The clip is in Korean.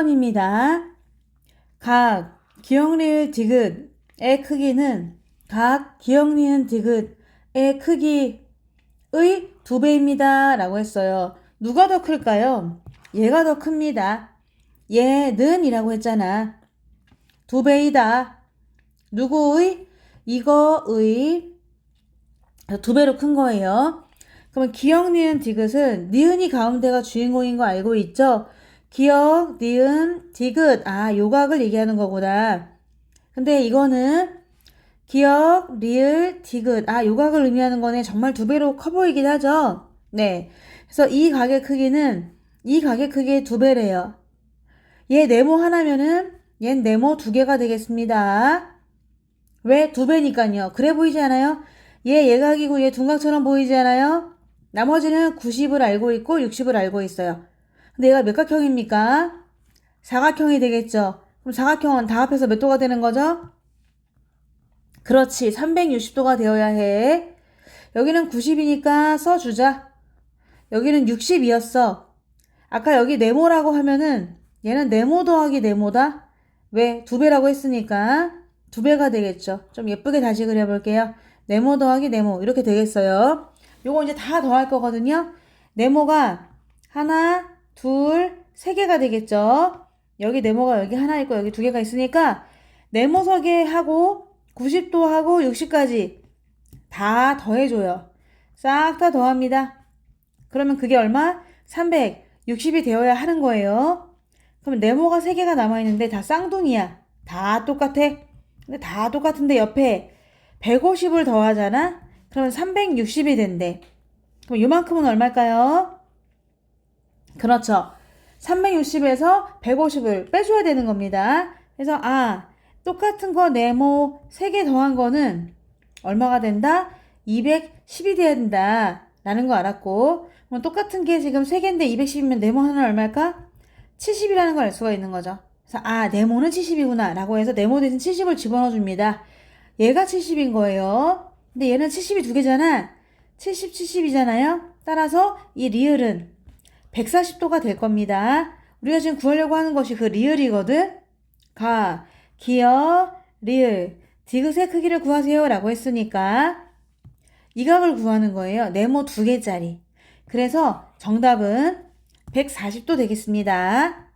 10번입니다. 각 기억리을 디귿의 크기는 각 기억리은 디귿의 크기의 두 배입니다. 라고 했어요. 누가 더 클까요? 얘가 더 큽니다. 얘는 이라고 했잖아. 두 배이다. 누구의? 이거의 두 배로 큰 거예요. 그러면 기억, 니은, 디귿은 니은이 가운데가 주인공인 거 알고 있죠? 기억, 니은, 디귿. 아, 요각을 얘기하는 거구나. 근데 이거는 기억, 리을, 디귿. 아, 요각을 의미하는 거네. 정말 두 배로 커 보이긴 하죠? 네. 그래서 이 각의 크기는 이 각의 크기의 두 배래요. 얘 네모 하나면은 얜 네모 두 개가 되겠습니다. 왜? 두 배니까요. 그래 보이지 않아요? 얘 예각이고 얘 둔각처럼 보이지 않아요? 나머지는 90을 알고 있고 60을 알고 있어요. 근데 얘가 몇 각형입니까? 사각형이 되겠죠. 그럼 사각형은 다 합해서 몇 도가 되는 거죠? 그렇지. 360도가 되어야 해. 여기는 90이니까 써주자. 여기는 60이었어. 아까 여기 네모라고 하면은 얘는 네모 더하기 네모다. 왜? 두 배라고 했으니까 두 배가 되겠죠. 좀 예쁘게 다시 그려볼게요. 네모 더하기 네모 이렇게 되겠어요. 요거 이제 다 더할 거거든요. 네모가 하나, 둘, 세 개가 되겠죠. 여기 네모가 여기 하나 있고 여기 두 개가 있으니까 네모 서개 하고 90도 하고 60까지 다 더해줘요. 싹 다 더합니다. 그러면 그게 얼마? 360이 되어야 하는 거예요. 그럼 네모가 세 개가 남아있는데 다 쌍둥이야. 다 똑같아. 근데 다 똑같은데 옆에 150을 더하잖아? 그러면 360이 된대. 그럼 요만큼은 얼마일까요? 그렇죠. 360에서 150을 빼줘야 되는 겁니다. 그래서 아 똑같은 거 네모 3개 더한 거는 얼마가 된다? 210이 돼야 된다. 라는 거 알았고 똑같은 게 지금 3개인데 210이면 네모 하나 얼마일까? 70이라는 걸 알 수가 있는 거죠. 그래서 아 네모는 70이구나 라고 해서 네모 대신 70을 집어넣어 줍니다. 얘가 70인 거예요. 근데 얘는 70이 두 개잖아. 70, 70이잖아요. 따라서 이 리을은 140도가 될 겁니다. 우리가 지금 구하려고 하는 것이 그 리을이거든. 가, 기어, 리을, 디귿의 크기를 구하세요 라고 했으니까 이 각을 구하는 거예요. 네모 두 개짜리. 그래서 정답은 140도 되겠습니다.